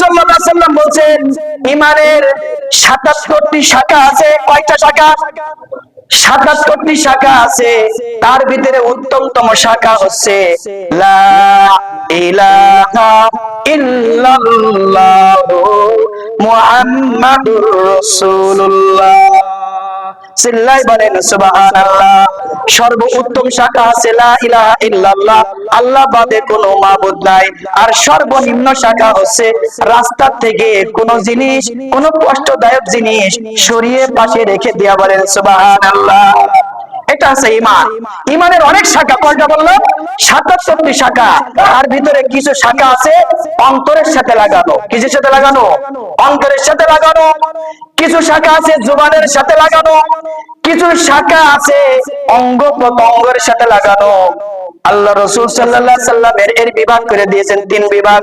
সাল্লাম বলছেন ইমানের 77টি শাখা আছে, কয়টা শাখা? সাতাত্তরটি শাখা আছে, তার ভিতরে উত্তমতম শাখা হচ্ছে লা ইলাহা ইল্লাল্লাহু চিল্লাই বলেন, সুবহানাল্লাহ। সর্ব উত্তম শাখা আছে লা ইলাহা ইল্লাল্লাহ। আল্লাহ বাদে কোনো মাবুদ নাই। আর সর্বনিম্ন শাখা হচ্ছে রাস্তা থেকে কোন জিনিস, কোন কষ্টদায়ক জিনিস সরিয়ে পাশে রেখে দেয়া বলেন, সুবহানাল্লাহ। এটা আছে ইমান। ইমানের অনেক শাখা। কয়টা বলল? সাতাত্তরটি শাখা। তার ভিতরে কিছু শাখা আছে, অন্তরের সাথে লাগানো। কিসের সাথে লাগানো? অন্তরের সাথে লাগানো। কিছু শাখা আছে, জুবানের সাথে লাগানো। কিছু শাখা আছে, অঙ্গ প্রত্যঙ্গের সাথে লাগানো। আল্লাহ রসুল সাল্লাহ সাল্লামের এর বিভাগ করে দিয়েছেন তিন বিভাগ।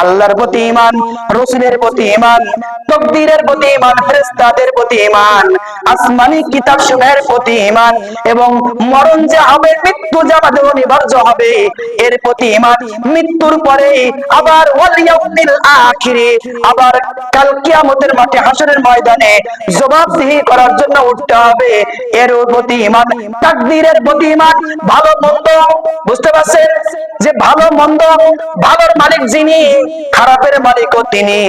আল্লাহর প্রতি ইমান রসুলের প্রতি ইমান তকদিরের প্রতি ইমান ফেরেশতাদের প্রতি ইমান আসমানি কিতাব সমূহের প্রতি ইমান এবং মরণ যে হবে, মৃত্যু যে আমাদের অনিবার্য হবে, এর প্রতি ইমান মৃত্যুর পরে আবার ওয়াল ইয়াউমিল আখিরে, আবার কাল কিয়ামতের মাঠে হাসরের ময়দানে জবাবদিহি করার জন্য উঠতে হবে। এর প্রতি ইমান তাকদীরের প্রতি ইমান ভালো মন্দ, বুঝতে পারছেন? যে ভালো মন্দ, ভালোর মালিক যিনি খারাপের মালিকও তিনি,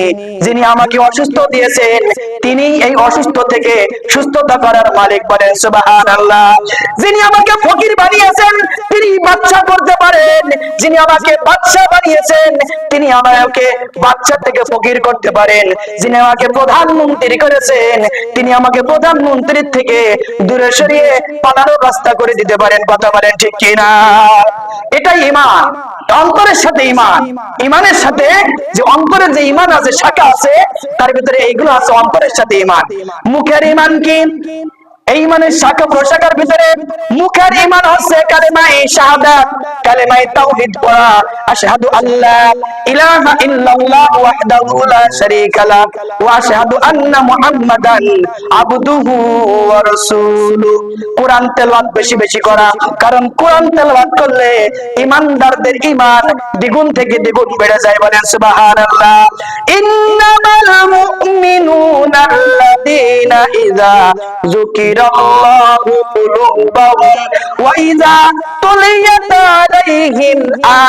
যিনি আমাকে অসুস্থ দিয়েছেন, তিনি এই অসুস্থ থেকে সুস্থতা করার মালিক বলেন যিনি আমাকে ফকির বানিয়েছেন, তিনি বাচ্চা করতে পারেন। যিনি আমাকে বাচ্চা বানিয়েছেন, তিনি আমাকে বাচ্চা থেকে ফকির করতে পারেন। যিনি আমাকে প্রধানমন্ত্রী করেছেন, তিনি আমাকে প্রধানমন্ত্রীর থেকে দূরে সরিয়ে পালানোর রাস্তা করে দিতে পারেন। কথা বলেন ঠিক কিনা? এটাই ইমান অন্তরের সাথে ইমান ইমানের সাথে যে অন্তরের যে ইমান আছে, শাখা আছে, তার ভিতরে এইগুলো আছে অন্তরের সাথে ইমান মুখের ইমান কি? এই ইমানের শাখা প্রশাখার ভিতরে মুখের ইমান হচ্ছে কালেমায়ে শাহাদাত কালেমায়ে তাওহীদ পড়া। আশহাদু আল্লা ইলাহা ইল্লাল্লাহ ওয়াহদাহু লা শারীকা লা ওয়া আশহাদু আন্না মুহাম্মাদান আবদুহু ওয়া রাসূলুহু কোরআন তেলাওয়াত বেশি বেশি করা, কারণ কোরআন তেলাওয়াত করলে ইমানদারদের ঈমান দ্বিগুণ থেকে দ্বিগুণ বেড়ে যায় বলেন সুবহানাল্লাহ। আল্লাযীনা ইযা যুকিরাল্লাহু قلوبهم وإذا تليت عليهم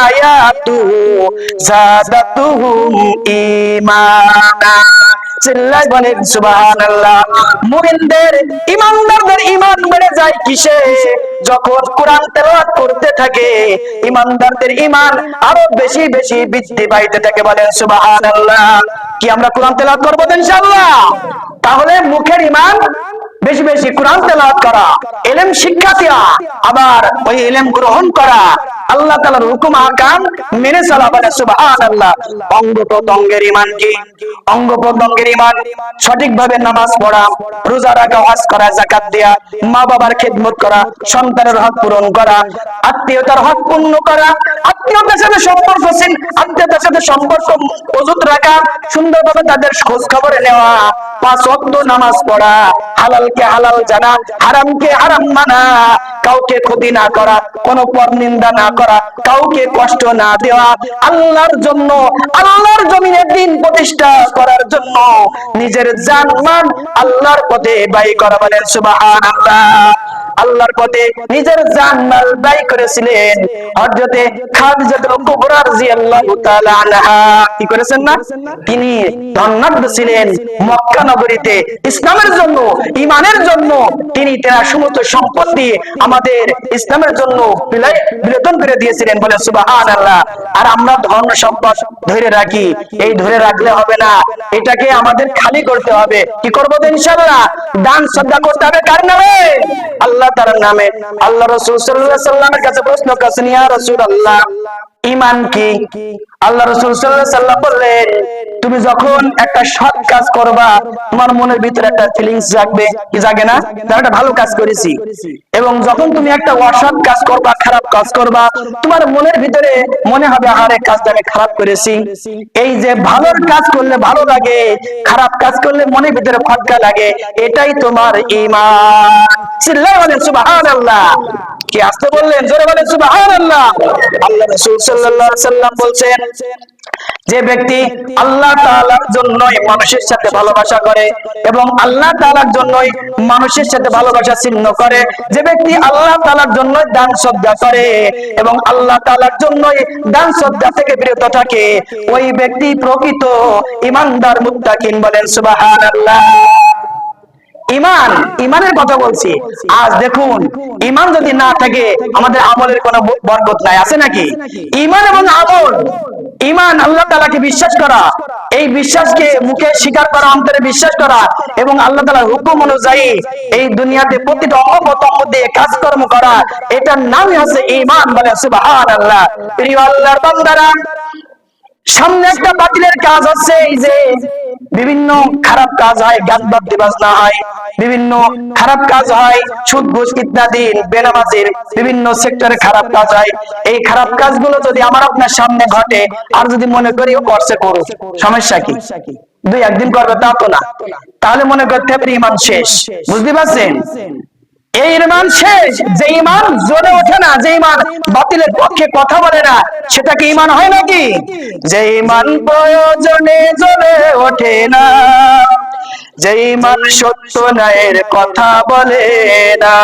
آياته زادتهم إيمانا চিল্লাই বলেন সুবহানাল্লাহ মুমিনদের ইমানদারদের ঈমান বেড়ে যায় কিসে যখন কোরআন তেলাওয়াত করতে থাকে ইমানদারদের ঈমান আরো বেশি বেশি বৃদ্ধি পাইতে থাকে বলেন সুবহানাল্লাহ কি আমরা কোরআন তেলাওয়াত করব তো ইনশাআল্লাহ তাহলে মুখের ঈমান বেশি বেশি কোরআন তেলাওয়াত করা, এলেম শিক্ষা দেওয়া আবার ওই এলেম গ্রহণ করা। আল্লাহ তাআলার হুকুম, আকাম মেনে চলা বলে অঙ্গ প্রত্যঙ্গের ঈমান কি? অঙ্গ প্রত্যঙ্গের ঈমান সঠিকভাবে নামাজ পড়া, রোজা রাখা, হজ করা, যাকাত দেয়া মা বাবার খেদমত করা, সন্তানের হক পূরণ করা, আত্মীয়তার হক পূর্ণ করা আত্মীয়তার সাথে সম্পর্ক আত্মীয়তার সাথে সম্পর্ক মজুত রাখা, সুন্দরভাবে তাদের খোঁজ খবর নেওয়া পাঁচ ওয়াক্ত নামাজ পড়া, হালালকে হালাল জানা, হারামকে হারাম মানা, কাউকে ক্ষতি না করা, কোনো পর নিন্দা না করা, কাউকে কষ্ট না দেওয়া, আল্লাহর জন্য, আল্লাহর জমিনের দিন প্রতিষ্ঠা করার জন্য নিজের জানমান আল্লাহর পথে ব্যয় করা বলেন সুবহানাল্লাহ। আল্লাহর পথে নিজের জানমাল ব্যয় করেছিলেন। হযরতে খাদিজাতুল কুবরা রাদিয়াল্লাহু তাআলা আনহা কি করেছেন না? তিনি ধন্যাঢ্য ছিলেন মক্কা নগরীতে। ইসলামের জন্য, ঈমানের জন্য তিনি তার সমস্ত সম্পত্তি আমাদের ইসলামের জন্য বিলাই- বিলেতন করে দিয়েছিলেন বলে সুবহানাল্লাহ। আর আমরা ধন সম্পদ ধরে রাখি। এই ধরে রাখলে হবে না। এটাকে আমাদের খালি করতে হবে। কি করব ইনশাআল্লাহ? দান শ্রদ্ধা করতে হবে কার নামে? আল্লাহ তার নামে। আল্লাহ রসুল সাল্লামের কাছে প্রশ্ন করছেন, ইয়া কি? আল্লাহ রসুল সাল্লাল্লাহু সাল্লাম বললেন তুমি যখন একটা সৎ কাজ করবা, তোমার মনের ভিতরে একটা ফিলিংস জাগবে। কি জাগে না? একটা ভালো কাজ করেছি। এবং যখন তুমি একটা অসৎ কাজ করবা, খারাপ কাজ করবা, তোমার মনের ভিতরে মনে হবে, আহারে, কাজটা আমি খারাপ করেছি। এই যে ভালোর কাজ করলে ভালো লাগে, খারাপ কাজ করলে মনের ভিতরে খটকা লাগে, এটাই তোমার ইমান চিল্লাই বলেন সুবহানাল্লাহ। কি আসতে বললেন? জোরে বলেন, সুবহানাল্লাহ। আল্লাহ রাসূল সাল্লাল্লাহু আলাইহি সাল্লাম বলছেন, যে ব্যক্তি আল্লাহ তাআলার জন্যই মানুষের সাথে ভালোবাসা করে এবং আল্লাহ তাআলার জন্যই মানুষের সাথে ভালোবাসা চিহ্ন করে, যে ব্যক্তি আল্লাহ তাআলার জন্য দান শ্রদ্ধা করে এবং আল্লাহ তাআলার জন্যই দান শ্রদ্ধা থেকে বিরত থাকে, ওই ব্যক্তি প্রকৃত ইমানদার, মুত্তাকিন বলেন সুবহানাল্লাহ। ইমান, ইমানের কথা বলছি। আজ দেখুন, ইমান যদি না থাকে, আমাদের আমলের কোনো বরকত নাই। আছে নাকি? ইমান এবং আমল। ইমান আল্লাহ তালাকে বিশ্বাস করা। এই বিশ্বাসকে মুখে স্বীকার করা, অন্তরে বিশ্বাস করা এবং আল্লাহ তালার হুকুম অনুযায়ী এই দুনিয়াতে প্রতিটা অঙ্গতম দিয়ে কাজকর্ম করা, এটার নামই হচ্ছে ইমান বলে সুবহান আল্লাহ প্রিয় আল্লাহর বান্দারা সামনে একটা বাতিলের কাজ হচ্ছে এই যে বিভিন্ন খারাপ কাজ হয় গান বাদ্যে বাজনা হয়, বিভিন্ন খারাপ কাজ হয়, সুদ, ঘুষ ইত্যাদি, বেনামাজির বিভিন্ন সেক্টরে খারাপ কাজ হয়। এই খারাপ কাজগুলো যদি আমার আপনার সামনে ঘটে, আর যদি মনে করি, ও করছে করুক। সমস্যা কি? দুই একদিন করবে, তা তো না। তাহলে মনে করতে হবে, ইমান শেষ। বুঝতে পারছেন? এই ইমান শেষ। যে ইমান জ্বলে ওঠে না, যে ইমান বাতিলের পক্ষে কথা বলে না, সেটা কি ইমান হয় নাকি? যে ইমান প্রয়োজনে জ্বলে ওঠে না, যে ইমান সত্য ন্যায়ের কথা বলে না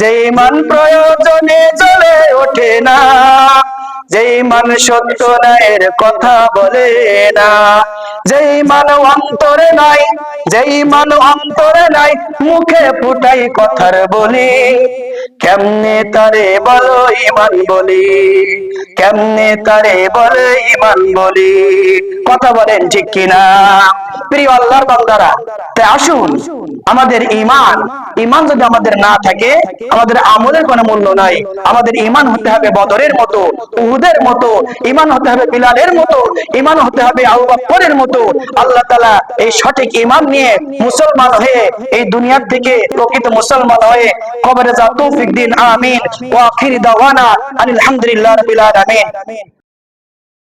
যে ইমান প্রয়োজনে জ্বলে ওঠে না, যেই ইমান সত্য ন্যায়ের কথা বলে না, যেই ইমান অন্তরে নাই যে ইমান অন্তরে নাই, মুখে ফুটাই কথার বলি, কেমনে তারে বলো ইমান বলি, কেমনে তারে বলে ইমান বলি, কথা বলেন ঠিক কিনা? প্রিয় আল্লাহর বান্দারা তাই আসুন। আমাদের ইমান ইমান যদি আমাদের না থাকে, আমাদের আমলের কোনো মূল্য নাই। আমাদের ইমান হতে হবে বদরের মতো, উহুদের মতো ইমান হতে হবে বিলালের মতো ইমান হতে হবে আবু মতো। আল্লাহ তাআলা এই সঠিক ইমান নিয়ে মুসলমান হয়ে এই দুনিয়ার থেকে প্রকৃত মুসলমান হয়ে কবরে যা তৌফিক দিন, আমিন। ওয়া আখির দাওয়ানা আলহামদুলিল্লাহ রাব্বিল আলামিন।